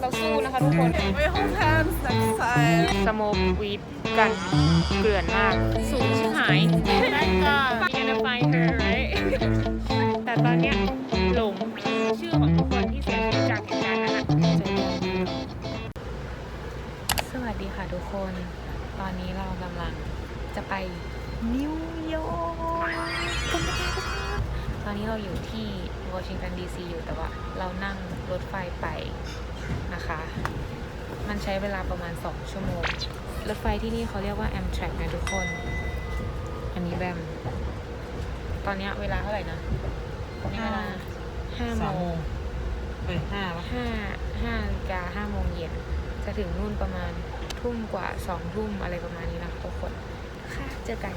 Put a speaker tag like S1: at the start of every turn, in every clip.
S1: เราสู้นะคะทุกคน
S2: We hold hands next time.
S1: สโมกวีดกันเกลื่อนมาก สูงชิบหาย
S2: Thank God.
S1: You're gonna find her right แต่ตอนเนี้ยหลงชื่อของทุกคนที่เสียชีวิตจากเหตุการณ์นั้นอะสวัสดีค่ะทุกคน ตอนนี้เรากำลังจะไปนิวยอร์กกันนะคะต อนนี้เราอยู่ที่วอชิงตันดีซีอยู่แต่ว่า เรานั่งรถไฟไปนะคะ มันใช้เวลาประมาณ 2 ชั่วโมง รถไฟที่นี่เขาเรียกว่า Amtrak นะทุกคน อันนี้แบม ตอนเนี้ยเวลาเท่าไหร่นะนี่เวลาห้าโม
S2: สามโม
S1: ง
S2: งเอ้ยห้าปะ
S1: ห้าห้านาฬิกาห้าโมงเย็นจะถึงนู่นประมาณทุ่มกว่าสองทุ่มอะไรประมาณนี้นะทุกคน ค่ะ เจอกัน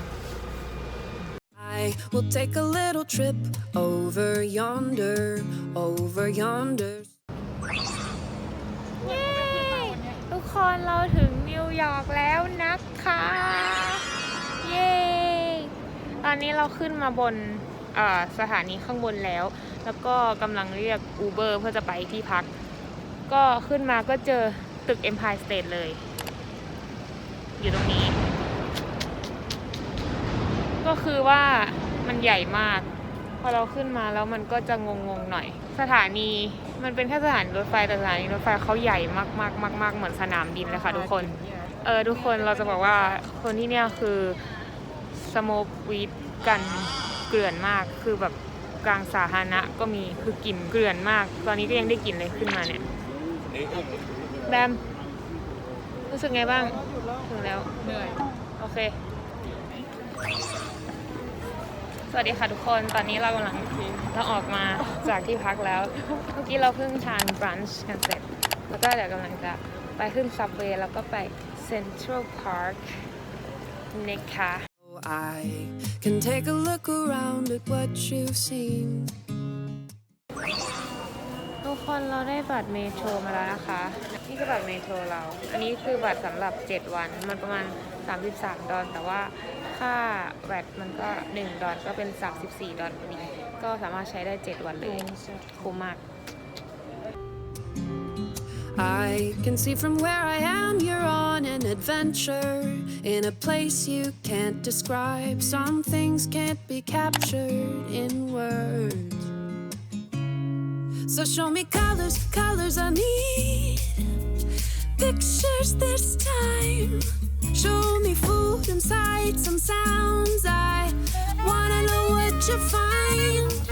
S3: I will take a little trip over yonder, over yonder.
S1: เย้ทุกคนเราถึงนิวยอร์กแล้วนะคะ เย้ ตอนนี้เราขึ้นมาบนอ่อสถานีข้างบนแล้ว แล้วก็กำลังเรียก Uber เพื่อจะไปที่พัก ก็ขึ้นมาก็เจอตึก Empire State เลย อยู่ตรงนี้ ก็คือว่ามันใหญ่มาก พอเราขึ้นมาแล้วมันก็จะงงๆหน่อย สถานีมันเป็นแค่สถานีรถไฟแต่สถานีรถไฟเขาใหญ่มากๆมากๆเหมือนสนามบินเลยค่ะทุกคน เออทุกคนเราจะบอกว่าคนที่เนี่ยคือสโมกวีดกันเกลื่อนมากคือแบบกลางสาธารณะก็มีคือกลิ่นเกลื่อนมาก ตอนนี้ก็ยังได้กลิ่นเลยขึ้นมาเนี่ยแบมรู้สึกไงบ้าง ถึงแล้ว
S2: เหนื่อย
S1: โอเค สวัสดีค่ะทุกคน ตอนนี้เรากำลังเราออกมาจากที่พักแล้ว เมื่อกี้เราเพิ่งทานบรันช์กันเสร็จ แล้วก็เดี๋ยวกำลังจะไปขึ้นซับเวย์แล้วก็ไปเซ็นทรัลพาร์คนะคะ
S3: I can take a look around at what you've seen.
S1: ทุกคนเราได้บัตรเมโทรมาแล้วนะคะ นี่คือบัตรเมโทรเรา อันนี้คือบัตรสำหรับ 7 วัน มันประมาณ 33 ดอลแต่ว่า ค่าแวดมันก็ 1 ดอลก็เป็น 34 ดอลพอดีก็สามารถใช้ได้ 7 วันเลย คุ้มมาก
S3: I can see from where I am you're on an adventure in a place you can't describe. Some things can't be captured in words. So show me colors, colors I need. Pictures this time. Show me food and sights and sounds. I wanna know what you find.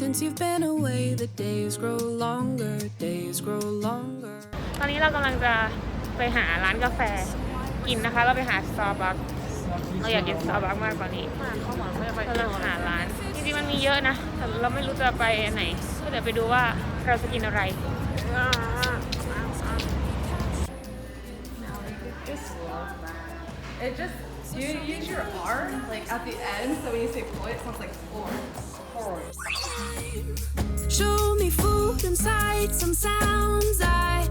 S3: Since you've been away, the days grow longer, days grow longer.
S1: ตอนนี้เรากำลังจะไปหาร้านกาแฟกินนะคะ เราไปหา Starbucks เราอยากกิน Starbucks มากกว่านี้
S2: ข้าวหวานไม่ได้ไป
S1: กำลังหาร้านจริงๆมันมีเยอะนะ แต่เราไม่รู้จะไปอันไหน ก็เดี๋ยวไปดูว่าเราจะกินอะไร
S2: It just you use your R like at the end, so when you say pull, it sounds like floor.
S3: Show me food and sights and sounds. I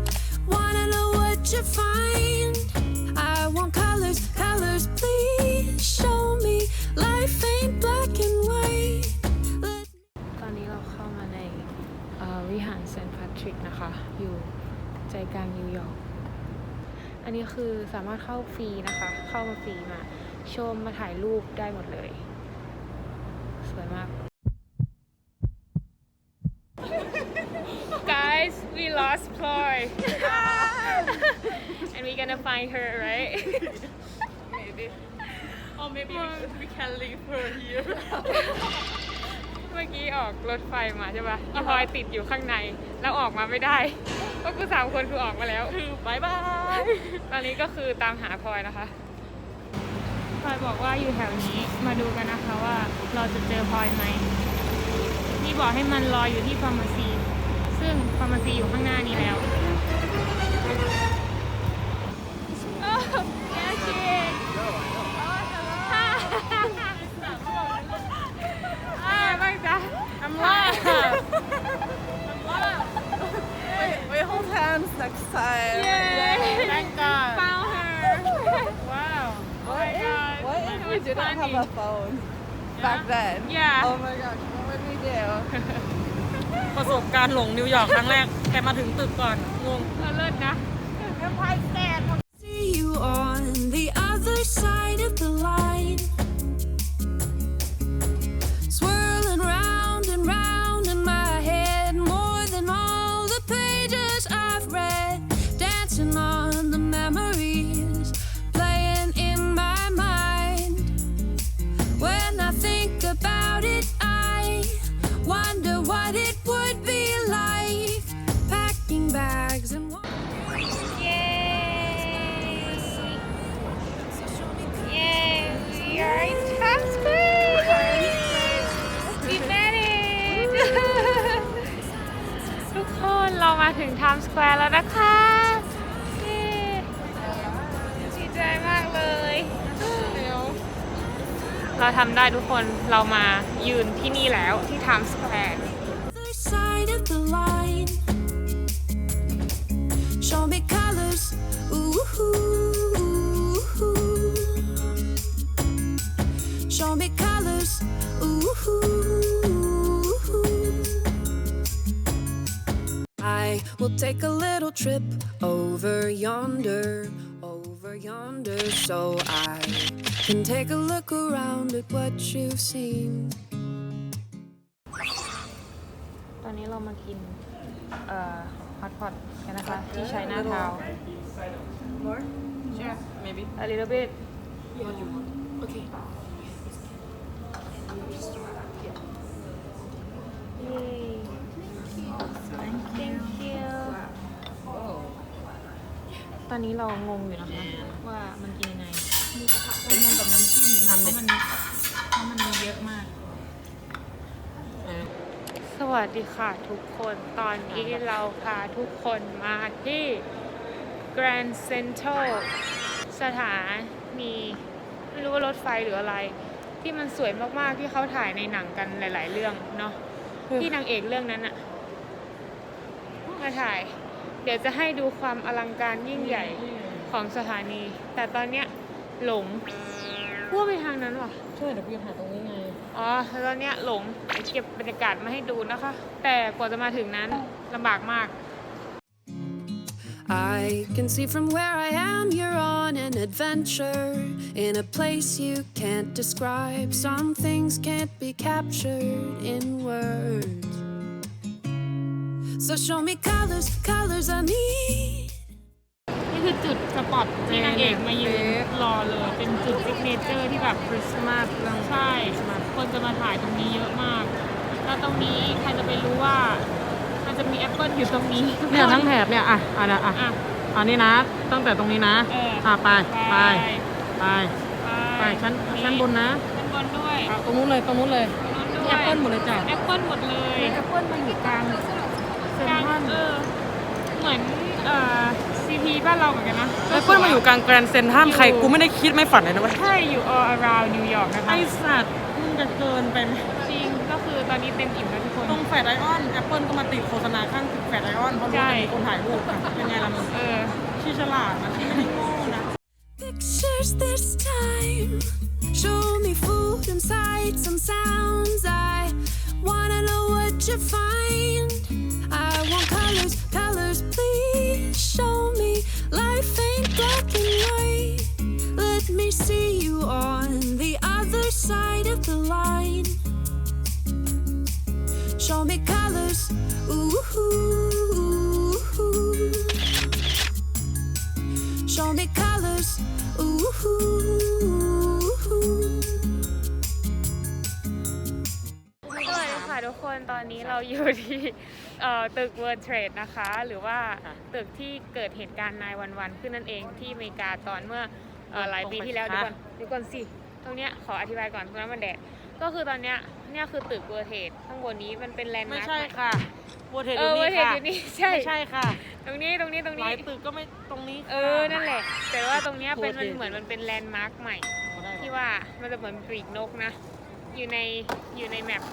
S3: wanna know what you find. I want colors, colors, please show me. Life ain't black and white. Let
S1: ตอนนี้เราเข้ามาในเอ่อวิหารเซนต์แพทริกนะคะ อยู่ใจกลางนิวยอร์ก อันนี้คือสามารถเข้าฟรีนะคะ เข้ามาฟรีมา ชมมาถ่ายรูปได้หมดเลย สวยมาก Guys we lost Ploy and we gonna find her right
S2: Maybe. Oh, maybe we, we can leave her here.
S1: เมื่อกี้ออกรถไฟมาใช่ปะอีพลอยติดอยู่ข้างใน แล้วออกมาไม่ได้ก็คือสามคนคือออกมาแล้ว
S2: คือบายบาย
S1: ตอนนี้ก็คือตามหาพลอยนะคะ พลอยบอกว่าอยู่แถวนี้ มาดูกันนะคะว่าเราจะเจอพลอยไหม นี่บอกให้มันรออยู่ที่ฟาร์มาซีซึ่ งฟาร์มาซีอยู่ข้างหน้านี้แล้ว I'm live.
S2: We hold hands next time.
S1: Yay!
S4: Thank God.
S1: Her. wow.
S2: What we didn't have a phone back then?
S1: Yeah.
S2: Oh my gosh. What would we do?
S4: ประสบการณ์หลงนิวยอร์กครั้งแรก แต่มาถึงตึกก่อนงง
S1: เออเลิศนะ
S3: See
S1: เราทำได้ทุกคนเรามายืนที่นี่แล้วที่ Times Square
S3: Show me colors, ooh. Show me colors, ooh. I will take a little trip over yonder. yonder, so I can take a look around at what you've seen.
S1: ตอนนี้เรามากิน เอ่อฮอตพอตกันนะคะ ที่ใช้หน้าเท้า
S2: More? Sure. Maybe.
S1: a little bit
S2: Okay.
S1: ตอนนี้เรางงอยู่นะคะ ว่ามันกินยังไงเรางงกับน้ำจิ้มเพราะมันเพราะมันมีเยอะมาก สวัสดีค่ะทุกคนตอนนี้เราพาทุกคนมาที่ Grand Central สถานีไม่รู้ว่ารถไฟหรืออะไร ที่มันสวยมากๆที่เขาถ่ายในหนังกันหลาย ๆ เรื่องเนาะที่นางเอกเรื่องนั้นอะมาถ่าย เดี๋ยวจะให้ดูความอลังการยิ่งใหญ่ของสถานี แต่ตอนเนี้ยหลงพูดไปทางนั้นว่ะ
S4: ช่วยเดี๋ยวพี่หาตรงนี้ไง
S1: อ๋อแล้วตอนเนี้ยหลงเดี๋ยวเก็บบรรยากาศมาให้ดูนะคะ แต่กว่าจะมาถึงนั้นลำบากมาก
S3: I can see from where I am you're on an adventure in a place you can't describe. Some things can't be captured in words. So show me colors, colors I need.
S1: นี่คือจุดสปอตที่นางเอกมายืนรอเลย เป็นจุดซิกเนเจอร์ที่แบบคริสต์มาสใช่ คนจะมาถ่ายตรงนี้เยอะมาก แล้วตรงนี้ใครจะไปรู้ว่า มันจะมีแอปเปิลอยู่ตรงนี้
S4: เนี่ยทั้งแถบเนี่ยอะอะนะอะ
S1: อะ
S4: อันนี้นะตั้งแต่ตรงนี้นะ
S1: เออ
S4: อะไปไป
S1: ไป
S4: ไปไปชั้นชั้นบนนะ
S1: ชั้นบนด้วย
S4: อะตรงนู้นเลยตรงนู้นเลย
S1: ตรงนู้นด้ว
S4: แอยปเปิลหมดเลยจ้ะ
S1: แอปเปิลหมดเลย
S4: แอปเปิลมันอยู่กลาง เซ็น
S1: กลาง
S4: ทรัล
S1: เออเหมือนเอ่อซีพีบ้านเราเหมือนกันนะ
S4: แอปเปิลมาอยู่กลางแกรนด์เซ็นทรัลใครกูไม่ได้คิดไม่ฝันเลยนะเว้ย
S1: ใช่อยู่ all around นิวยอร์กนะคะ
S4: ไอสัตว์มึงจะเกินไปไหม
S1: จริงก็คือตอนนี้เต็มอิ่มแล้วทุกคน
S4: ตรงแฟดไอออนแอปเปิลก็มาติดโฆษณาข้างตึกแฟดไอออนเพราะรู้
S1: ใช่
S4: ว่ามีคนถ่ายรูปอะเป็นไงล่ะมึง
S1: เออ
S4: ที่ฉลาดนะที่ไม่ได้โง่นะ
S3: Pictures this time. Show me food and sights and sounds. I wanna know what you find. I want colors, colors, please show me. Life ain't black and white. Let me see you on the
S1: ตึก World Trade นะคะ หรือว่าตึกที่เกิดเหตุการณ์นายวันวันๆขึ้นนั่นเองที่อเมริกาตอนเมื่อเอ่อหลายปีที่แล้ว
S4: ตรงไป
S1: เดี๋ยวก่อนเดี๋ยวก่อนสิตรงเนี้ยขออธิบายก่อนตรงนั้นมันแดดก็คือตอนเนี้ยเนี่ยคือตึก World Trade ข้างบนนี้มันเป็นแลนด์
S4: ไม่
S1: มาร์ค
S4: ใช่ค่ะโบเท
S1: เอ
S4: อ
S1: อ
S4: ยู่
S1: World
S4: นี่
S1: Trade
S4: ค่ะ
S1: อยู่นี่ใช่
S4: ไม่ใช่ค่ะ
S1: ตรงนี้ตรงนี้ตรง
S4: ห
S1: นี้
S4: ลายตึกก็ไม่ตรงนี้ค่ะ
S1: เออนั่นแหละ แต่ว่าตรงเนี้ยเป็นมัน
S4: World Trade
S1: เหมือนมันเป็นแลนด์มาร์คใหม่
S4: เขาได้หรอ
S1: ที่ว่ามันจะเหมือนปลีกนกนะ อยู่ในอยู่ในแมป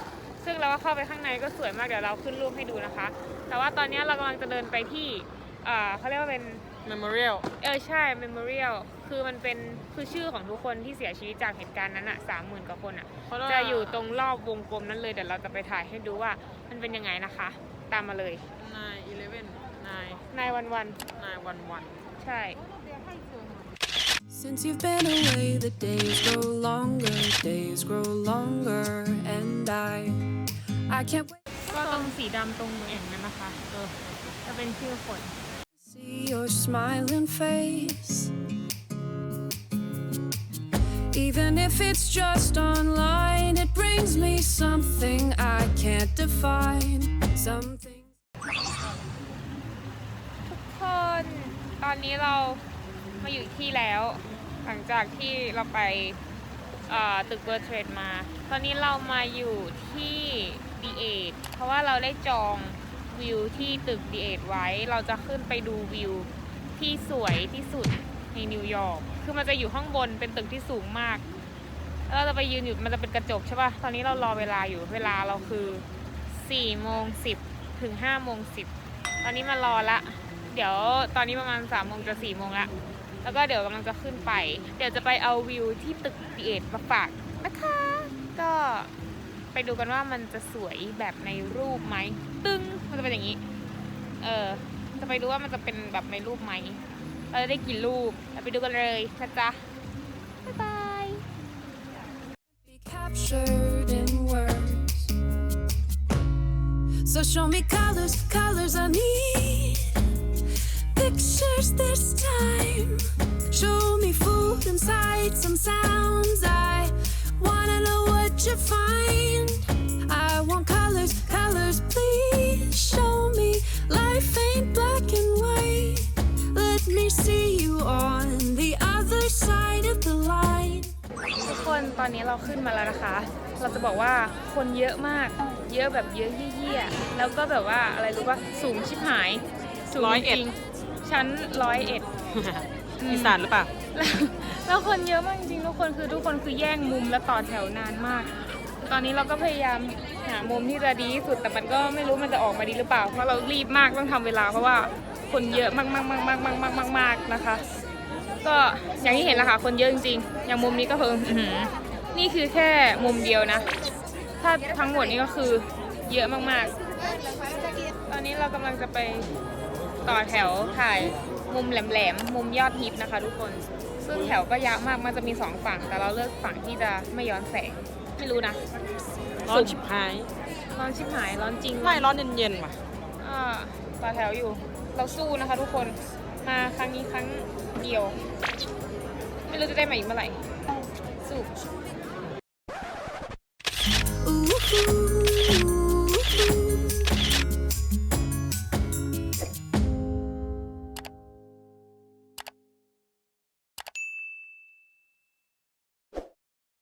S1: ซึ่งเราก็เข้าไปข้างในก็สวยมากเดี๋ยวเราขึ้นรูปให้ดูนะคะ แต่ว่าตอนนี้เรากำลังจะเดินไปที่อ่าเขาเรียกว่าเป็น
S4: memorial
S1: เออใช่ memorial คือมันเป็นคือชื่อของทุกคนที่เสียชีวิตจากเหตุการณ์นั้นอะสามหมื่นกว่าคนอะ
S4: เขาเรีกว่า
S1: จะอยู่ตรงรอบวงกลมนั้นเลยเดี๋ยวเราจะไปถ่ายให้ดูว่ามันเป็นยังไงนะคะ ตามมาเลย
S4: nine eleven nine
S1: นายวันวัน
S4: nine one one
S1: ใช่
S3: Since you've been away, the days grow longer, days grow longer, and I, I can't wait
S1: ก็ตรงสีดำตรงแอ่งนั้นนะคะ
S4: เออ
S1: จะเป็นชื่อคน
S3: to see your smiling face. Even if it's just online, it brings me something I can't define. Something.
S1: ทุกคนตอนนี้เรามาอยู่ที่แล้ว หลังจากที่เราไปเอ่อตึกเบอร์เทรดมา ตอนนี้เรามาอยู่ที่ ดีเอทเพราะว่าเราได้จองวิวที่ตึกดีเอทไว้ เราจะขึ้นไปดูวิวที่สวยที่สุดในนิวยอร์ก คือมันจะอยู่ข้างบนเป็นตึกที่สูงมาก แล้วเราจะไปยืนอยู่มันจะเป็นกระจกใช่ป่ะ ตอนนี้เรารอเวลาอยู่ เวลาเราคือ4โมง10 ถึง5โมง10 ตอนนี้มารอละ เดี๋ยวตอนนี้ประมาณ3โมงจะ4โมงละ แล้วก็เดี๋ยวกำลังจะขึ้นไป เดี๋ยวจะไปเอาวิวที่ตึกดีเอทมาฝากนะคะ ก็ ไปดูกันว่ามันจะสวยแบบในรูปไหมตึ้งมันจะเป็นอย่างนี้ เออจะไปดูว่ามันจะเป็นแบบในรูปไหมเราจะได้กี่รูปเราไปดูกันเลยนะจ๊ะบ๊ายบาย
S3: be captured in words. So show me colors, colors I need. Pictures this time. Show me food and sights and sounds. I wanna know what you find. I want colors, colors, please show me. Life ain't black and white. Let me see you on the other side of the line.
S1: ทุกคนตอนนี้เราขึ้นมาแล้วนะคะ เราจะบอกว่าคนเยอะมาก เยอะแบบเยอะเยี่ยๆแล้วก็แบบว่าอะไรรู้ป่ะสูงชิบหาย สูง
S4: ร้อย
S1: จ
S4: เอ็ด
S1: ริงชั้นร้อยเอ็ด
S4: อีสานหรือเปล่า
S1: แล้วแล้วคนเยอะมากจริงๆทุกคนคือทุกคนคือแย่งมุมและต่อแถวนานมาก ตอนนี้เราก็พยายามหามุมที่จะดีที่สุดแต่มันก็ไม่รู้มันจะออกมาดีหรือเปล่า เพราะเรารีบมากต้องทำเวลาเพราะว่าคนเยอะมากๆๆๆๆๆๆๆนะคะ ก็อย่างที่เห็นแหละค่ะคนเยอะจริงๆ อย่างมุมนี้ก็คืออื้อหือนี่คือแค่มุมเดียวนะ ถ้าทั้งหมดนี้ก็คือเยอะมากๆ ตอนนี้เรากำลังจะไปต่อแถวถ่ายมุมแหลมๆ มุมยอดฮิตนะคะทุกคน ซึ่งแถวก็ยาวมากมันจะมีสองฝั่ง แต่เราเลือกฝั่งที่จะไม่ย้อนแสง ไม่รู้นะ
S4: ร้อนชิบหาย
S1: ร้อนชิบหายร้อนจริง
S4: ไม่ร้อนเย็นๆว่ะ
S1: อ่าต่อแถวอยู่ เราสู้นะคะทุกคนมาครั้งนี้ครั้งเดียว ไม่รู้จะได้มาอีกเมื่อไหร่สู้